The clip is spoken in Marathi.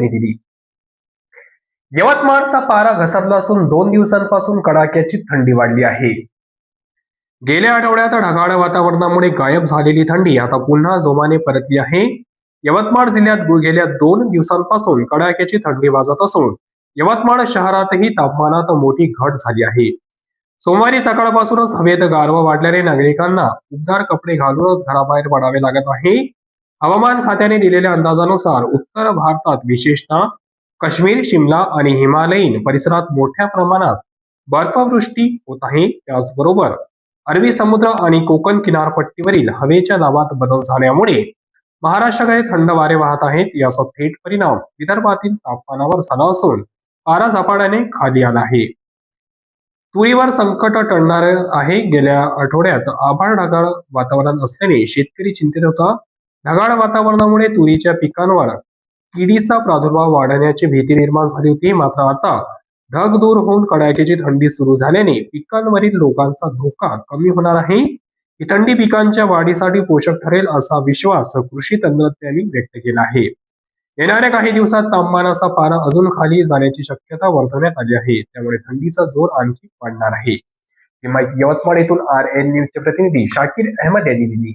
दिली. यवतमाळचा पारा घसरला असून दोन दिवसांपासून कडाक्याची थंडी वाढली आहे. गेल्या आठवड्यात ढगाळ वातावरणामुळे गायब झालेली थंडी आता पुन्हा जोमाने परतली आहे. यवतमाळ जिल्ह्यात गेल्या दोन दिवसांपासून कडाक्याची थंडी वाजत असून यवतमाळ शहरातही तापमानात मोठी घट झाली आहे. सोमवारी सकाळपासूनच हवेत गारवा वाढल्याने नागरिकांना उबदार कपडे घालूनच घराबाहेर पडावे लागत आहे. हवामान खात्याने दिलेल्या अंदाजानुसार उत्तर भारतात विशेषतः काश्मीर शिमला आणि हिमालयीन परिसरात मोठ्या प्रमाणात बर्फवृष्टी होत आहे. त्याचबरोबर अरबी समुद्र आणि कोकण किनारपट्टीवरील हवेच्या दाबात बदल झाल्यामुळे महाराष्ट्राकडे थंड वारे वाहत आहेत. याचा थेट परिणाम विदर्भातील तापमानावर झाला असून पारा झपाट्याने खाली आला आहे. तुरीवर संकट टळणार आहे. गेल्या आठवड्यात आभाळ ढगाळ वातावरण असल्याने शेतकरी चिंतित होता. ढगाळ वातावरणामुळे तुरीच्या पिकांवर किडीचा प्रादुर्भाव वाढण्याची भीती निर्माण झाली होती. मात्र आता ढग दूर होऊन कडाक्याची थंडी सुरू झाल्याने पिकांवरील लोकांचा धोका कमी होणार आहे. ही थंडी पिकांच्या वाढीसाठी पोषक ठरेल असा विश्वास कृषी तंत्रज्ञांनी व्यक्त केला आहे. येणाऱ्या काही दिवसात तापमानाचा पारा अजून खाली जाण्याची शक्यता वर्तवण्यात आली आहे. त्यामुळे थंडीचा जोर आणखी वाढणार आहे. ही माहिती यवतमाळ येथून आर एन न्यूजचे प्रतिनिधी शाकिर अहमद यांनी दिली.